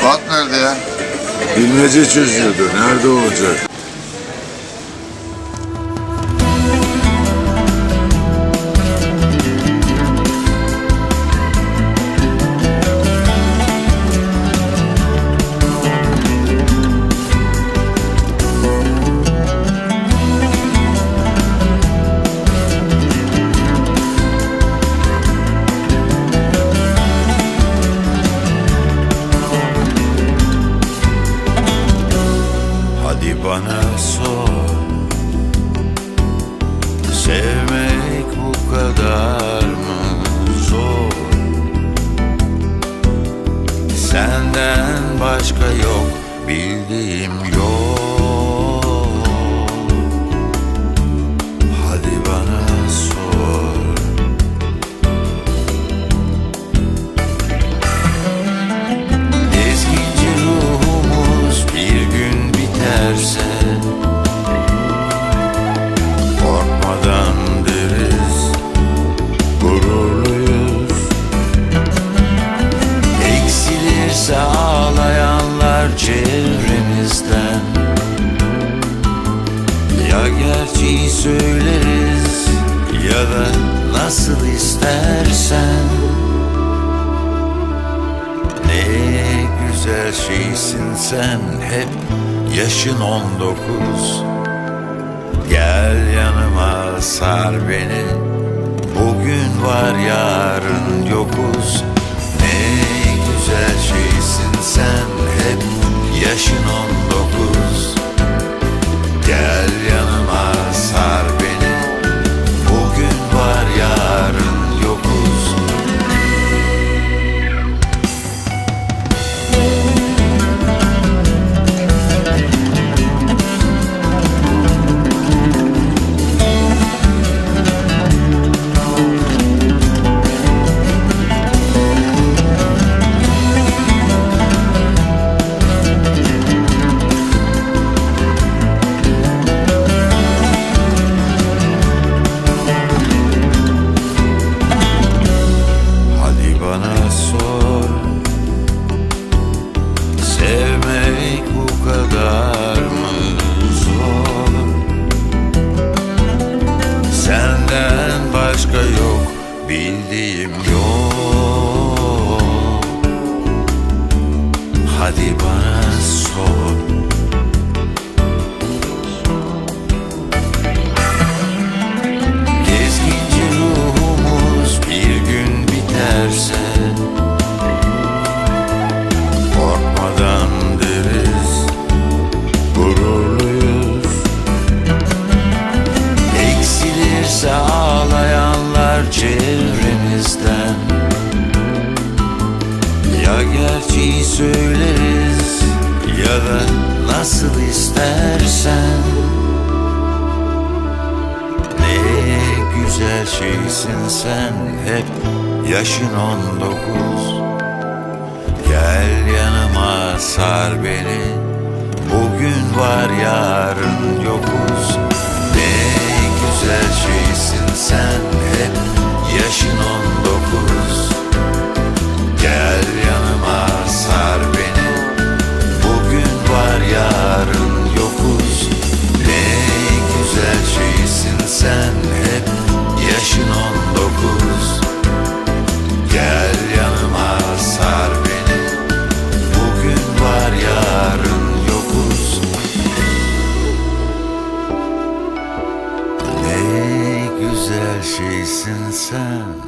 Fuat nerede ya? Bilmece çözüyordu. Nerede olacak? Bana sor. Sevmek bu kadar mı zor? Senden başka yok Bildiğim yok gerçeği söyleriz. Ya da nasıl istersen. Ne güzel şeysin sen hep yaşın on dokuz. Gel yanıma sar beni. Bugün var yarın yokuz. Ne güzel şeysin sen hep yaşın on çevremizden Ya gerçeği söyleriz Ya da nasıl istersen. Ne güzel şeysin sen hep yaşın on dokuz. Gel yanıma sar beni Bugün var yarın güzel şeysin sen